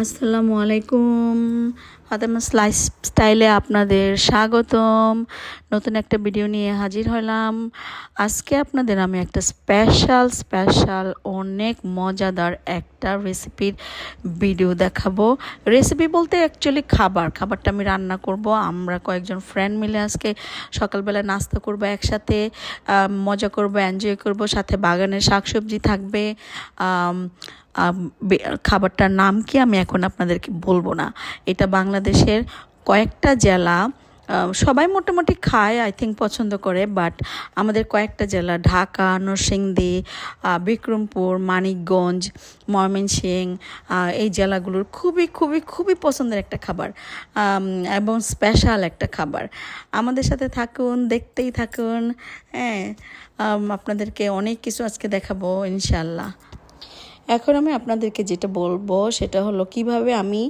আসসালামু আলাইকুম। ফাতেমা স্লাইস স্টাইলে আপনাদের স্বাগতম। নতুন একটা ভিডিও নিয়ে হাজির হলাম। আজকে আপনাদের আমি একটা স্পেশাল স্পেশাল, অনেক মজাদার একটা রেসিপির ভিডিও দেখাবো। রেসিপি বলতে অ্যাকচুয়ালি খাবার। খাবারটা আমি রান্না করব। আমরা কয়েকজন ফ্রেন্ড মিলে আজকে সকালবেলা নাস্তা করব একসাথে মজা করব এনজয় করব। সাথে বাগানের শাকসবজি থাকবে। খাবারটার নাম কি আমি এখন আপনাদেরকে বলব না। এটা বাংলাদেশের কয়েকটা জেলা সবাই মোটামুটি খায় আই থিঙ্ক পছন্দ করে বাট আমাদের কয়েকটা জেলা, ঢাকা, নরসিংদী বিক্রমপুর, মানিকগঞ্জ ময়মনসিং এই জেলাগুলোর খুবই খুবই খুবই পছন্দের একটা খাবার এবং স্পেশাল একটা খাবার। আমাদের সাথে থাকুন, দেখতেই থাকুন হ্যাঁ আপনাদেরকে অনেক কিছু আজকে দেখাবো ইনশাল্লাহ এখন আমি আপনাদেরকে যেটা বলব সেটা হলো কীভাবে আমি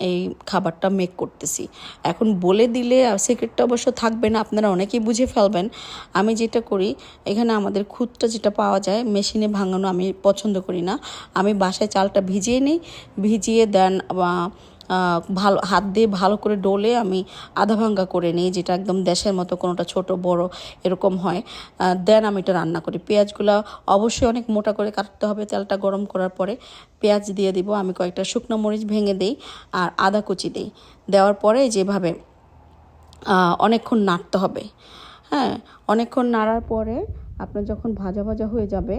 এই খাবারটা মেক করতেছি। এখন বলে দিলে সিক্রেটটা অবশ্য থাকবে না আপনারা অনেকেই বুঝে ফেলবেন। আমি যেটা করি এখানে আমাদের খুদটা যেটা পাওয়া যায় মেশিনে ভাঙানো আমি পছন্দ করি না। আমি বাসায় চালটা ভিজিয়ে নিই ভিজিয়ে দেন আহ, ভালো হাত দিয়ে ভালো করে ডলে আমি আধা ভাঙ্গা করে নিই যেটা একদম দেশের মতো কোনোটা ছোট বড় এরকম হয়। দেন আমি এটা রান্না করি। পেঁয়াজগুলো অবশ্যই অনেক মোটা করে কাটতে হবে তেলটা গরম করার পরে। পেঁয়াজ দিয়ে দিব আমি কয়েকটা শুকনো মরিচ ভেঙে দিই আর আদা কুচি দিই। দেওয়ার পরে যেভাবে অনেকক্ষণ নাড়তে হবে। হ্যাঁ অনেকক্ষণ নাড়ার পরে আপনার যখন ভাজা ভাজা হয়ে যাবে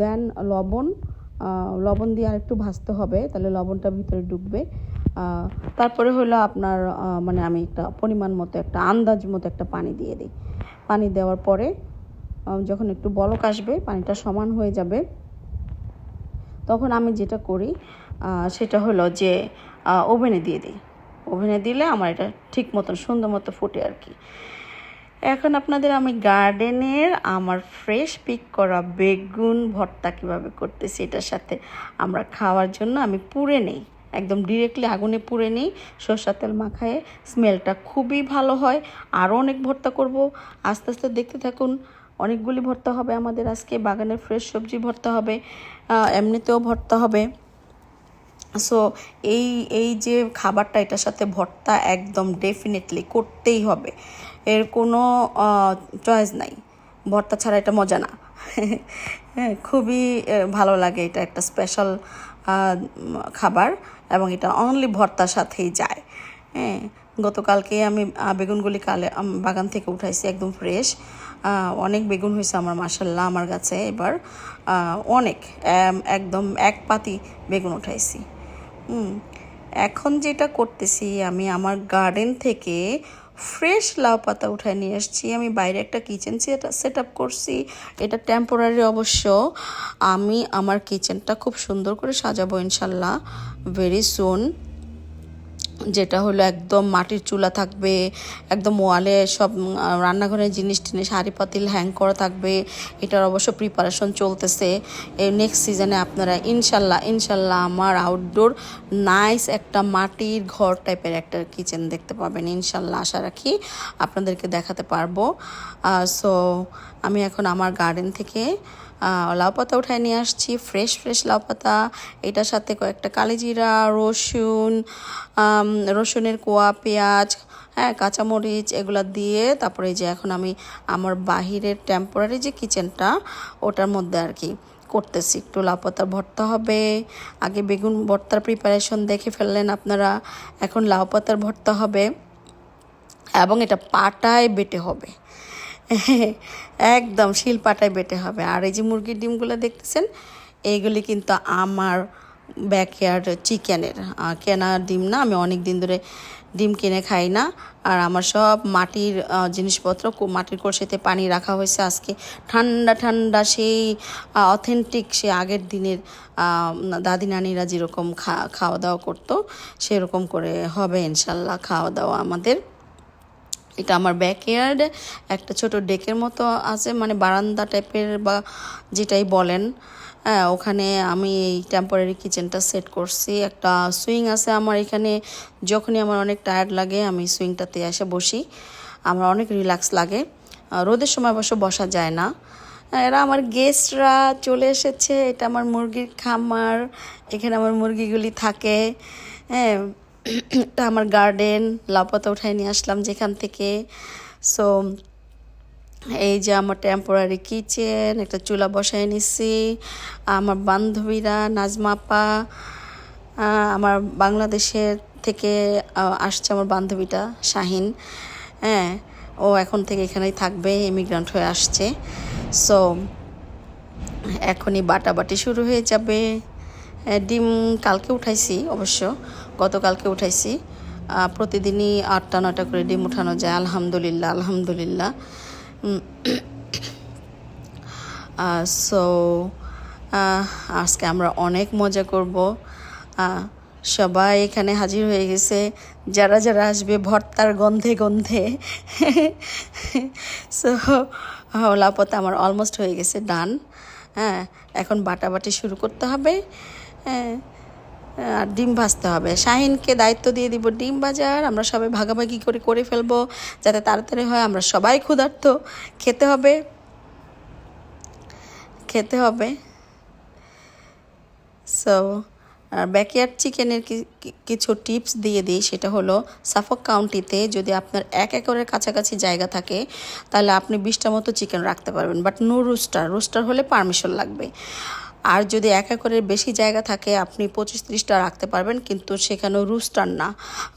দেন লবণ লবণ দিয়ে আরেকটু ভাজতে হবে তাহলে লবণটা ভিতরে আহ, তারপরে হলো আপনার মানে আমি একটা পরিমাণ মতো একটা আন্দাজ মতো একটা পানি দিয়ে দিই। পানি দেওয়ার পরে যখন একটু বলক আসবে, পানিটা সমান হয়ে যাবে, তখন আমি যেটা করি সেটা হলো যে ওভেনে দিয়ে দিই। ওভেনে দিলে আমার এটা ঠিক মতন, সুন্দর মতো ফুটে আর কি। এখন আপনাদের আমি গার্ডেনের আমার ফ্রেশ পিক করা বেগুন ভর্তা কীভাবে করতেছি, এটার সাথে আমরা খাওয়ার জন্য আমি পুড়ে নেই। একদম ডিরেক্টলি আগুনে পুড়ে নিই সর্ষা তেল মাখায়ে স্মেলটা খুবই ভালো হয়। আরও অনেক ভর্তা করব। আস্তে আস্তে দেখতে থাকুন, অনেকগুলি ভর্তা হবে আমাদের আজকে। বাগানের ফ্রেশ সবজি ভর্তা হবে এমনিতেও ভর্তা হবে। সো এই এই যে খাবারটা, এটার সাথে ভর্তা একদম ডেফিনেটলি করতেই হবে। এর কোনো চয়েস নাই। ভর্তা ছাড়া এটা মজা না। হ্যাঁ খুবই ভালো লাগে এটা একটা স্পেশাল খাবার। এবং এটা অনলি ভর্তার সাথেই যায়। হ্যাঁ গতকালকে আমি বেগুনগুলি কালে বাগান থেকে উঠাইছি একদম ফ্রেশ অনেক বেগুন হয়েছে আমার মাসাল্লাহ আমার কাছে এবার অনেক একদম এক পাতি বেগুন উঠাইছি। এখন যেটা করতেছি, আমি আমার গার্ডেন থেকে ফ্রেশ লাউ পাতা উঠায় নিয়ে এসেছি আমি বাইরে একটা কিচেন সেট আপ করছি। এটা টেম্পোরারি অবশ্য। আমি আমার কিচেনটা খুব সুন্দর করে সাজাবো ইনশাল্লাহ ভেরি সুন যেটা হলো একদম মাটির চুলা থাকবে, একদম ওয়ালে সব রান্নাঘরের জিনিস টিনিস হাঁড়ি পাতিল হ্যাং করা থাকবে, এটার অবশ্য প্রিপারেশন চলতেছে। এই নেক্সট সিজনে আপনারা ইনশাল্লাহ ইনশাল্লাহ আমার আউটডোর নাইস একটা মাটির ঘর টাইপের একটা কিচেন দেখতে পাবেন, ইনশাল্লাহ আশা রাখি আপনাদেরকে দেখাতে পারব। সো আমি এখন আমার গার্ডেন থেকে লাউ পাতা উঠায় নিয়ে আসছি ফ্রেশ ফ্রেশ লাউ পাতা এটার সাথে কয়েকটা কালিজিরা, রসুন রসুনের কোয়া, পেঁয়াজ হ্যাঁ কাঁচামরিচ এগুলো দিয়ে তারপরে যে এখন আমি আমার বাহিরের টেম্পোরারি যে কিচেনটা ওটার মধ্যে আর কি করতেছি। একটু লাউ পাতার ভর্তা হবে, আগে বেগুন ভর্তার প্রিপারেশন দেখে ফেললেন আপনারা, এখন লাউ পাতার ভর্তা হবে এবং এটা পাটায় বেটে হবে। একদম শিল পাটায় বেটে হবে। আর এই যে মুরগির ডিমগুলো দেখতেছেন, এইগুলি কিন্তু আমার ব্যাকয়ার্ড চিকেনের কেনা ডিম না, আমি অনেক দিন ধরে ডিম কিনে খাই না। আর আমার সব মাটির জিনিসপত্র মাটির কলসিতে পানি রাখা হয়েছে আজকে। ঠান্ডা ঠান্ডা সেই অথেন্টিক সে আগের দিনের দাদি নানিরা যেরকম খা, খাওয়া দাওয়া করতো, সেরকম করে হবে ইনশাল্লাহ খাওয়া দাওয়া আমাদের। এটা আমার ব্যাকয়ার্ড একটা ছোট ডেকের মতো আছে মানে বারান্দা টাইপের বা যেটাই বলেন। হ্যাঁ ওখানে আমি এই টেম্পোরারি কিচেনটা সেট করছি। একটা সুইং আছে আমার এখানে, যখনই আমার অনেক টায়ার্ড লাগে, আমি সুইংটাতে এসে বসি। আমার অনেক রিল্যাক্স লাগে। রোদের সময় অবশ্য বসা যায় না। এরা আমার গেস্টরা চলে এসেছে। এটা আমার মুরগির খামার। এখানে আমার মুরগিগুলি থাকে। হ্যাঁ এটা আমার গার্ডেন লাপাতা উঠাই নিয়ে আসলাম যেখান থেকে। সো এই যে আমার টেম্পোরারি কিচেন একটা চুলা বসাই নিছি। আমার বান্ধবীরা নাজমাপা আমার বাংলাদেশের থেকে আসছে আমার বান্ধবীটা, শাহিন। হ্যাঁ ও এখন থেকে এখানেই থাকবে ইমিগ্রান্ট হয়ে আসছে। সো এখনই বাটাবাটি শুরু হয়ে যাবে। ডিম কালকে উঠাইছি অবশ্য। গতকালকে উঠাইছি। প্রতিদিনই আটটা নটা করে ডিম উঠানো যায়। আলহামদুলিল্লাহ আলহামদুলিল্লাহ। সো আজকে আমরা অনেক মজা করব। সবাই এখানে হাজির হয়ে গেছে। যারা যারা আসবে ভর্তার গন্ধে গন্ধে। সো লাপতা আমার অলমোস্ট হয়ে গেছে ডান হ্যাঁ এখন বাটাবাটি শুরু করতে হবে। হ্যাঁ। আর ডিম ভাজতে হবে। শাহিনকে দায়িত্ব দিয়ে দিব ডিম ভাজার। আমরা সবাই ভাগাভাগি করে করে ফেলব। যাতে তাড়াতাড়ি হয়, আমরা সবাই ক্ষুধার্ত। খেতে হবে। খেতে হবে। সো আর ব্যাকয়ার্ড চিকেনের কিছু টিপস দিয়ে দিই। সেটা হলো সাফক কাউন্টিতে যদি আপনার এক একরের কাছাকাছি জায়গা থাকে, তাহলে আপনি বিশটা মতো চিকেন রাখতে পারবেন। বাট নো রুস্টার রুস্টার হলে পারমিশন লাগবে। আর যদি এক একরের বেশি জায়গা থাকে, আপনি পঁচিশ ত্রিশটা রাখতে পারবেন, কিন্তু সেখানেও রুস্টার না।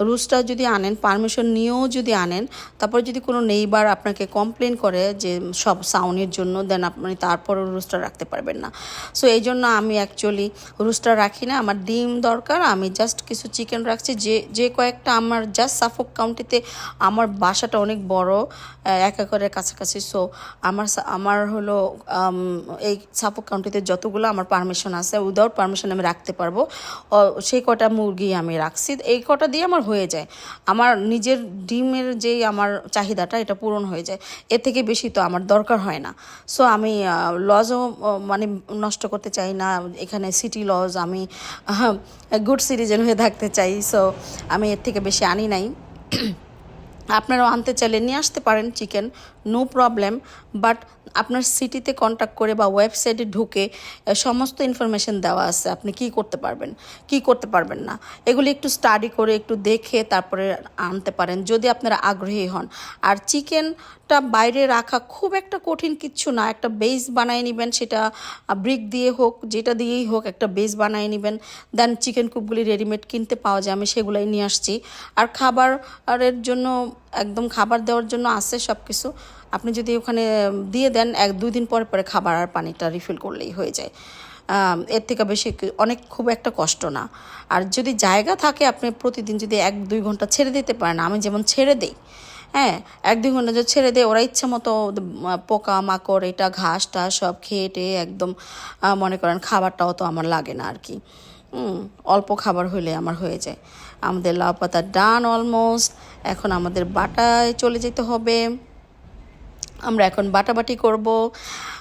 রুস্টার যদি আনেন, পারমিশন নিয়েও যদি আনেন, তারপর যদি কোনো নেইবার আপনাকে কমপ্লেন করে যে সব সাউন্ডের জন্য, দেন আপনি তারপরও রুস্টার রাখতে পারবেন না। সো, এই জন্য আমি অ্যাকচুয়ালি রুস্টার রাখি না, আমার ডিম দরকার, আমি জাস্ট কিছু চিকেন রাখছি, যে যে কয়েকটা আমার জাস্ট সাফক কাউন্টিতে আমার বাসাটা অনেক বড় এক একরের কাছাকাছি। সো, আমার আমার হলো এই সাফক কাউন্টিতে যতগুলো আমার পারমিশন আছে উইদাউট পারমিশন আমি রাখতে পারব। সেই কটা মুরগি আমি রাখছি, এই কটা দিয়ে আমার হয়ে যায়। আমার নিজের ডিমের যেই আমার চাহিদাটা, এটা পূরণ হয়ে যায়। এর থেকে বেশি তো আমার দরকার হয় না। সো আমি লজও মানে নষ্ট করতে চাই না। এখানে সিটি লজ আমি গুড সিটিজেন হয়ে থাকতে চাই। সো আমি এর থেকে বেশি আনি নাই। আপনারাও আনতে চাইলে নিয়ে আসতে পারেন চিকেন নো প্রবলেম বাট আপনার সিটিতে কন্ট্যাক্ট করে বা ওয়েবসাইটে ঢুকে সমস্ত ইনফরমেশন দেওয়া আছে, আপনি কি করতে পারবেন, কি করতে পারবেন না। এগুলি একটু স্টাডি করে, একটু দেখে তারপরে আনতে পারেন, যদি আপনারা আগ্রহী হন। আর চিকেনটা বাইরে রাখা খুব একটা কঠিন কিচ্ছু না, একটা বেস বানিয়ে নেবেন, সেটা ব্রিক দিয়ে হোক, যেটা দিয়েই হোক, একটা বেস বানিয়ে নেবেন দেন চিকেন কুপগুলি রেডিমেড কিনতে পাওয়া যায়, আমি সেগুলাই নিয়ে আসছি। আর খাবারের জন্য একদম খাবার দেওয়ার জন্য আছে সব কিছু আপনি যদি ওখানে দিয়ে দেন, এক দুই দিন পরে পরে খাবার আর পানিটা রিফিল করলেই হয়ে যায়। এর থেকে বেশি অনেক খুব একটা কষ্ট না। আর যদি জায়গা থাকে, আপনি প্রতিদিন যদি এক দুই ঘণ্টা ছেড়ে দিতে পারেন, আমি যেমন ছেড়ে দিই হ্যাঁ এক দুই ঘণ্টা যদি ছেড়ে দেয় ওরা ইচ্ছা মতো পোকা মাকড়, এটা ঘাস টাস সব খেয়ে টেয়ে একদম মনে করেন খাবারটাও তো আমার লাগে না আর কি। অল্প খাবার হলে আমার হয়ে যায়। আমাদের লাউ পাতা ডান অলমোস্ট। এখন আমাদের বাটায় চলে যেতে হবে। আমরা এখন বাটাবাটি করব।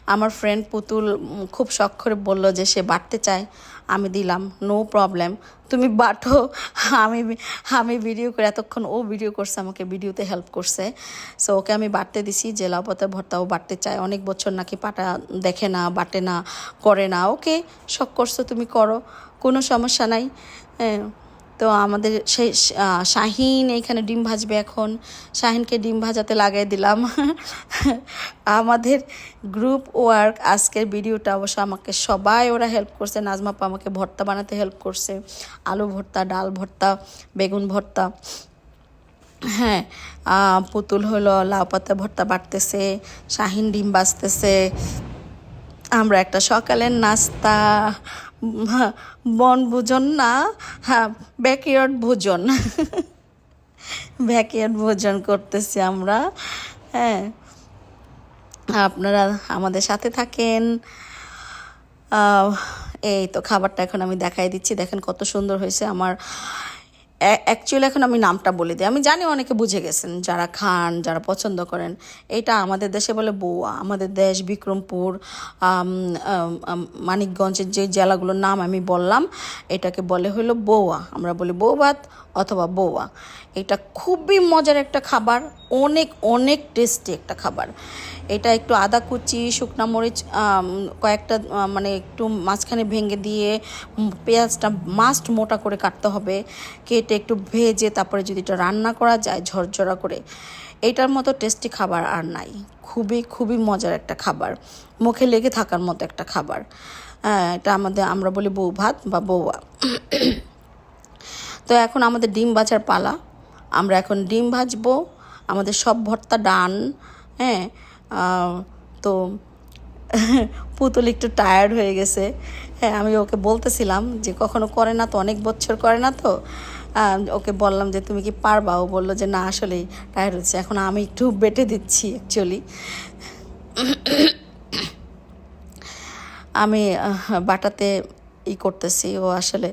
আমার ফ্রেন্ড পুতুল খুব শখ করে বলল যে সে বাটতে চায়। আমি দিলাম, নো প্রবলেম। তুমি বাটো। আমি আমি ভিডিও করে এতক্ষণ ও ভিডিও করছে, আমাকে ভিডিওতে হেল্প করছে। সো ওকে আমি বাটতে দিছি যে লাউ পাতা ভর্তাও বাটতে চায়। অনেক বছর নাকি পাটা দেখে না, বাটে না, করে না। ওকে, শখ করছ তুমি করো। কোনো সমস্যা নাই। হ্যাঁ। তো আমাদের সেই শাহিন এইখানে ডিম ভাজবে এখন। শাহিনকে ডিম ভাজাতে লাগাই দিলাম। আমাদের গ্রুপ ওয়ার্ক আজকের ভিডিওটা অবশ্য আমাকে সবাই ওরা হেল্প করছে। নাজমাপা আমাকে ভর্তা বানাতে হেল্প করছে। আলু ভর্তা, ডাল ভর্তা, বেগুন ভর্তা। হ্যাঁ পুতুল হলো, লাউ পাতা ভর্তা বাটতেছে শাহিন ডিম বাজতেছে আমরা একটা সকালের নাস্তা। বনভোজন না হ্যাঁ ব্যাকয়ার্ড ভোজন। ব্যাকয়ার্ড ভোজন করতেছি আমরা হ্যাঁ। আপনারা আমাদের সাথে থাকেন। এই তো খাবারটা এখন আমি দেখাই দিচ্ছি, দেখেন কত সুন্দর হয়েছে আমার অ্যাকচুয়ালি এখন আমি নামটা বলে দিই। আমি জানি অনেকে বুঝে গেছেন, যারা খান, যারা পছন্দ করেন, এটা আমাদের দেশে বলে বোয়া আমাদের দেশ বিক্রমপুর মানিকগঞ্জের যে জেলাগুলোর নাম আমি বললাম, এটাকে বলে হলো বৌয়া আমরা বলি বউ ভাত অথবা বৌয়া। এটা খুবই মজার একটা খাবার, অনেক অনেক টেস্টি একটা খাবার। এটা একটু আদা কুচি, শুকনো মরিচ কয়েকটা মানে একটু মাঝখানে ভেঙে দিয়ে পেঁয়াজটা মাস্ট মোটা করে কাটতে হবে। কেটে একটু ভেজে তারপরে যদি এটা রান্না করা যায় ঝরঝরা করে, এটার মতো টেস্টি খাবার আর নাই। খুবই খুবই মজার একটা খাবার। মুখে লেগে থাকার মতো একটা খাবার। এটা আমাদের আমরা বলি বউ ভাত বা বৌয়া। তো এখন আমাদের ডিম ভাজার পালা। আমরা এখন ডিম ভাজবো, আমাদের সব ভর্তা ডান হ্যাঁ? তো পুতুল একটু টায়ার্ড হয়ে গেছে। হ্যাঁ আমি ওকে বলতেছিলাম যে কখনো করে না তো, অনেক বছর করে না তো। ওকে বললাম যে, তুমি কি পারবা? ও বলল যে, না, আসলেই টায়ার্ড হচ্ছে। এখন আমি একটু বেটে দিচ্ছি অ্যাকচুয়ালি আমি বাটাতে ই করতেছি। ও আসলে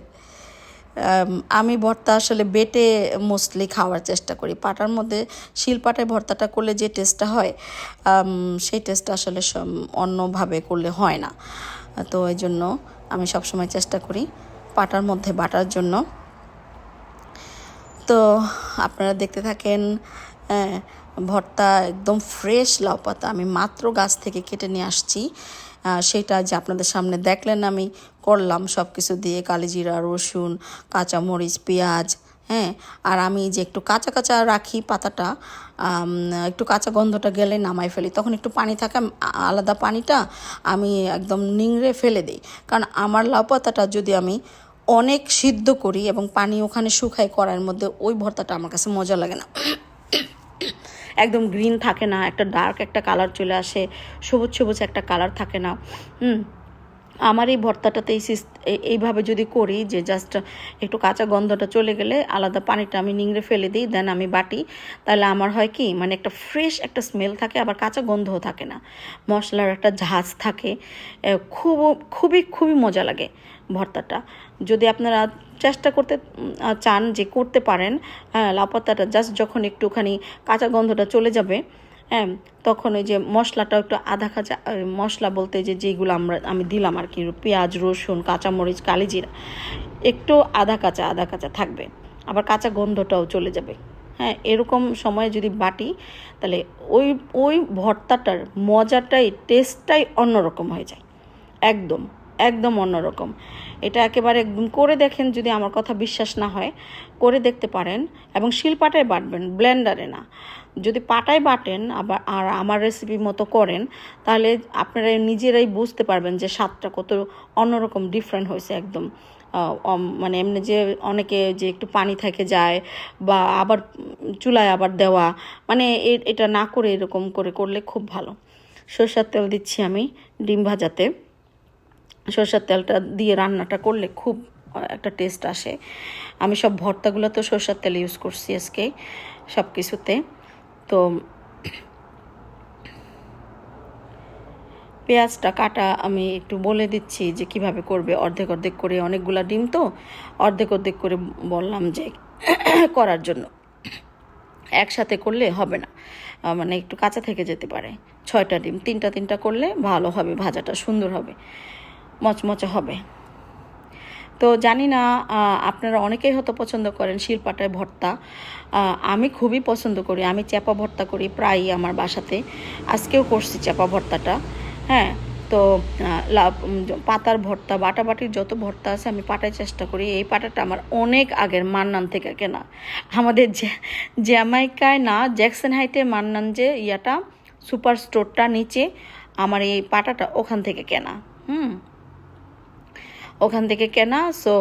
আম, ভর্তা আসলে বেটে মোস্টলি খাওয়ার চেষ্টা করি। পাটার মধ্যে শিলপাটায় ভর্তাটা করলে যে টেস্টটা হয় সেই টেস্টটা আসলে অন্যভাবে করলে হয় না। তো এই জন্য আমি সবসময় চেষ্টা করি পাটার মধ্যে বাটার জন্য। তো আপনারা দেখতে থাকেন ভর্তা একদম ফ্রেশ লাউ পাতা। আমি মাত্র গাছ থেকে কেটে নিয়ে আসছি। সেটা যে আপনাদের সামনে দেখলেন আমি করলাম সব কিছু দিয়ে, কালিজিরা, রসুন, কাঁচামরিচ, পেঁয়াজ হ্যাঁ? আর আমি যে একটু কাঁচা কাঁচা রাখি পাতাটা একটু কাঁচা গন্ধটা গেলে নামাই ফেলি। তখন একটু পানি থাকে আলাদা পানিটা আমি একদম নিংড়ে ফেলে দিই। কারণ আমার লাউ পাতাটা যদি আমি অনেক সিদ্ধ করি এবং পানি ওখানে শুকাই করার মধ্যে, ওই ভর্তাটা আমার কাছে মজা লাগে না। একদম গ্রিন থাকে না, একটা ডার্ক একটা কালার চলে আসে, সবুজ সবুজ একটা কালার থাকে না, হুম? আমার এই ভর্তাটাতে এই এইভাবে যদি করি যে জাস্ট একটু কাঁচা গন্ধটা চলে গেলে আলাদা পানিটা আমি নিংড়ে ফেলে দিই দেন আমি বাটি। তাহলে আমার হয় কি মানে একটা ফ্রেশ একটা স্মেল থাকে, আবার কাঁচা গন্ধও থাকে না। মশলার একটা ঝাঁজ থাকে। খুব খুবই খুবই মজা লাগে ভর্তাটা। যদি আপনারা চেষ্টা করতে চান যে করতে পারেন লাপাতাটা জাস্ট যখন একটুখানি কাঁচা গন্ধটা চলে যাবে হ্যাঁ তখন ওই যে মশলাটা একটু আধা কাঁচা মশলা বলতে যে যেগুলো আমরা, আমি দিলাম আর কি, পেঁয়াজ, রসুন, কাঁচামরিচ, কালিজিরা, একটু আধা কাঁচা আধা কাঁচা থাকবে। আবার কাঁচা গন্ধটাও চলে যাবে। হ্যাঁ এরকম সময়ে যদি বাটি, তাহলে ওই ওই ভর্তাটার মজাটাই, টেস্টটাই অন্যরকম হয়ে যায়। একদম একদম অন্যরকম। এটা একেবারে একদম করে দেখেন যদি আমার কথা বিশ্বাস না হয়, করে দেখতে পারেন এবং শিলপাটায় বাটবেন, ব্লেন্ডারে না। যদি পাটায় বাটেন আবার, আর আমার রেসিপি মতো করেন, তাহলে আপনারা নিজেরাই বুঝতে পারবেন যে স্বাদটা কত অন্যরকম ডিফারেন্ট হয়েছে একদম। মানে এমনি যে অনেকে যে একটু পানি থেকে যায় বা আবার চুলায় আবার দেওয়া মানে এটা না করে এরকম করে করলে খুব ভালো। সরষের তেল দিচ্ছি আমি ডিম ভাজাতে। সরষের তেলটা দিয়ে রান্নাটা করলে খুব একটা টেস্ট আসে। আমি সব ভর্তাগুলো তো সরষের তেল ইউজ করছি আজকে সব কিছুতে তো পেঁয়াজটা কাটা আমি একটু বলে দিচ্ছি যে কীভাবে করবে। অর্ধেক অর্ধেক করে অনেকগুলা ডিম তো, অর্ধেক অর্ধেক করে বললাম যে করার জন্য। একসাথে করলে হবে না। মানে একটু কাঁচা থেকে যেতে পারে। ছয়টা ডিম, তিনটা তিনটা করলে ভালো হবে, ভাজাটা সুন্দর হবে, মচমচে হবে। তো জানি না আপনারা অনেকেই হয়তো পছন্দ করেন শিলপাটায় ভর্তা। আমি খুবই পছন্দ করি, আমি চ্যাপা ভর্তা করি প্রায়ই আমার বাসাতে। আজকেও করছি চ্যাপা ভর্তাটা হ্যাঁ? তো পাতার ভর্তা, বাটাবাটির যত ভর্তা আছে আমি পাটায় চেষ্টা করি। এই পাটাটা আমার অনেক আগের মান্নান থেকে কেনা। আমাদের জ্যা- জ্যামাইকায় না, জ্যাকসন হাইটে মান্নান যে ইয়াটা, সুপার স্টোরটা নিচে, আমার এই পাটাটা ওখান থেকে কেনা। হুম? ওখান থেকে কেনা সো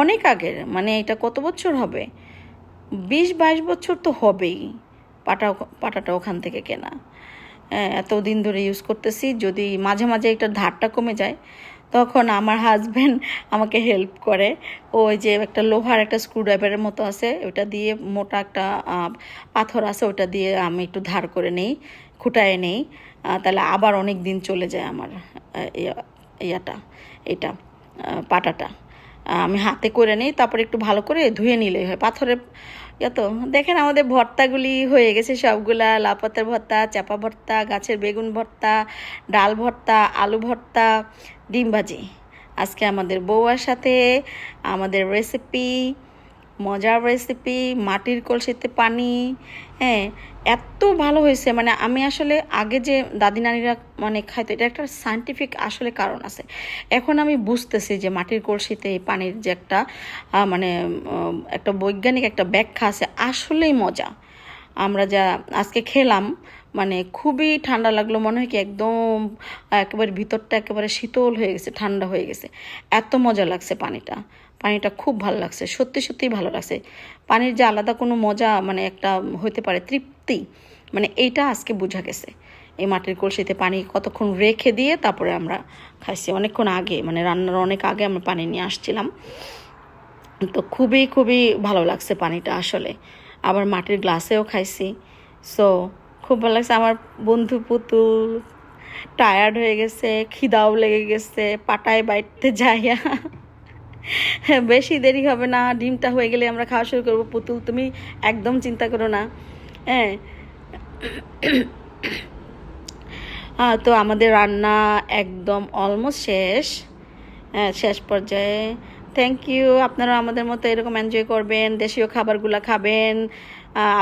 অনেক আগের মানে এটা কত বছর হবে? বিশ বাইশ বছর তো হবেই পাটা পাটাটা ওখান থেকে কেনা। হ্যাঁ, এতদিন ধরে ইউজ করতেছি যদি মাঝে মাঝে এটার ধারটা কমে যায় তখন আমার হাজব্যান্ড আমাকে হেল্প করে। ওই যে একটা লোহার একটা স্ক্রুড্রাইভারের মতো আছে ওটা দিয়ে মোটা একটা পাথর আছে ওটা দিয়ে আমি একটু ধার করে নেই খুঁটায় নেই। তাহলে আবার অনেক দিন চলে যায় আমার ইয়াটা, এটা পাটাটা। আমি হাতে করে নিই, তারপর একটু ভালো করে ধুয়ে নিলেই হয়। পাথরের তো, দেখেন আমাদের ভর্তাগুলি হয়ে গেছে সবগুলা। লাপাতের ভর্তা চাপা ভর্তা, গাছের বেগুন ভর্তা, ডাল ভর্তা, আলু ভর্তা, ডিম ভাজি। আজকে আমাদের বউয়ার সাথে আমাদের রেসিপি মজার রেসিপি মাটির কলসিতে পানি হ্যাঁ এত ভালো হয়েছে। মানে আমি আসলে আগে যে দাদি নানিরা মানে খাইতো, এটা একটা সায়েন্টিফিক আসলে কারণ আছে। এখন আমি বুঝতেছি যে মাটির কলসিতে এই পানির যে একটা মানে একটা বৈজ্ঞানিক একটা ব্যাখ্যা আছে, আসলেই মজা। আমরা যা আজকে খেলাম মানে খুবই ঠান্ডা লাগল, মনে হয় কি একদম একেবারে ভিতরটা একেবারে শীতল হয়ে গেছে, ঠান্ডা হয়ে গেছে। এত মজা লাগছে পানিটা। পানিটা খুব ভালো লাগছে, সত্যি সত্যিই ভালো লাগছে। পানির যে আলাদা কোনো মজা মানে একটা হতে পারে তৃপ্তি মানে এইটা আজকে বোঝা গেছে। এই মাটির কলসিতে পানি কতক্ষণ রেখে দিয়ে তারপরে আমরা খাইছি। অনেকক্ষণ আগে মানে রান্নার অনেক আগে আমরা পানি নিয়ে আসছিলাম। তো খুবই খুবই ভালো লাগছে পানিটা আসলে। আবার মাটির গ্লাসেও খাইছি। সো খুব ভালো লাগছে। আমার বন্ধু পুতুল টায়ার্ড হয়ে গেছে, খিদাও লেগে গেছে, পাটায় বাইতে যাইয়া। বেশি দেরি হবে না, ডিমটা হয়ে গেলে আমরা খাওয়া শুরু করব। পুতুল, তুমি একদম চিন্তা করো না। হ্যাঁ। তো আমাদের রান্না একদম অলমোস্ট শেষ। হ্যাঁ শেষ পর্যায়ে। থ্যাংক ইউ আপনারা আমাদের মতো এরকম এনজয় করবেন, দেশীয় খাবারগুলো খাবেন।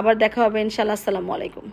আবার দেখা হবে ইনশাল্লাহ আসসালামু আলাইকুম।